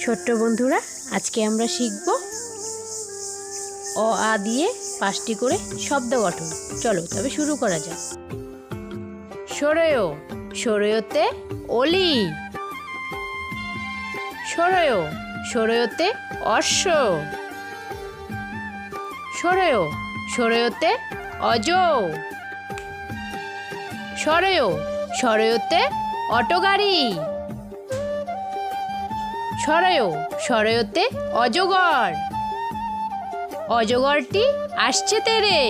ছোট্ট বন্ধুরা, আজকে আমরা শিখব অ, আ দিয়ে পাঁচটি করে শব্দ গঠন। চলো, তবে শুরু করা যাক। সরয়, সরয়তে অলি। সরয়, সরয়তে অশ্ব। সরয়, সরয়তে অজ। সরয়, সরয়তে অটো গাড়ি সরয় সরয়তে অজগর। অজগরটি আসছে তেরে।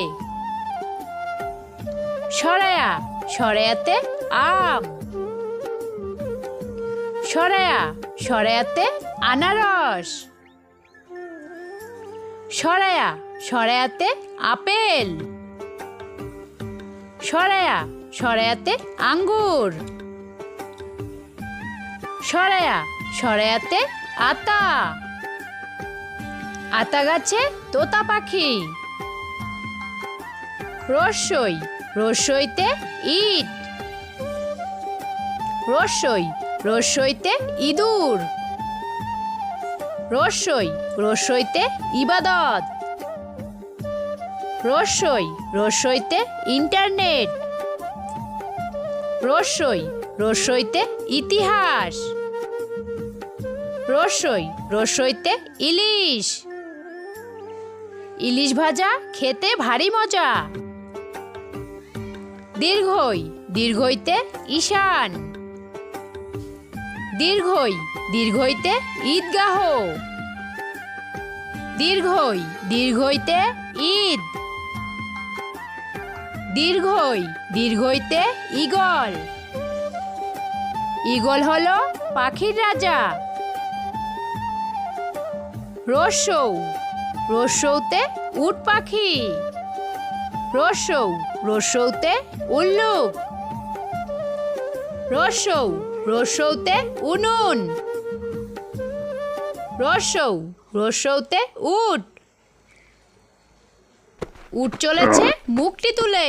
সরায়া, সরায়াতে আম। সরায়া, সরায়াতে আনারস। সরায়া, সরায়াতে আপেল। সরায়া, সরায়াতে আঙ্গুর। সরায়া সরায়াতে আতা। আতা গাছে তোতা পাখি। রসই, রসইতে ইট। রসই, রসইতে ইঁদুর। রসই, রসইতে ইবাদত। রসই, রসইতে ইন্টারনেট। রসই, রসইতে ইতিহাস। রসই, রসইতে ইলিশ। ইলিশ ভাজা, খেতে ভারী মজা। দীর্ঘই, দীর্ঘইতে ঈশান। দীর্ঘই, দীর্ঘইতে ঈদগাহ। দীর্ঘই, দীর্ঘইতে ঈদ। দীর্ঘই, দীর্ঘইতে ঈগল। ঈগল হলো পাখির রাজা। রসৌ রসৌতে উট পাখি রসৌ রসৌতে উল্লুক রসৌ রসৌতে উনুন রসৌ রসৌতে উট। উট চলেছে মুখটি তুলে।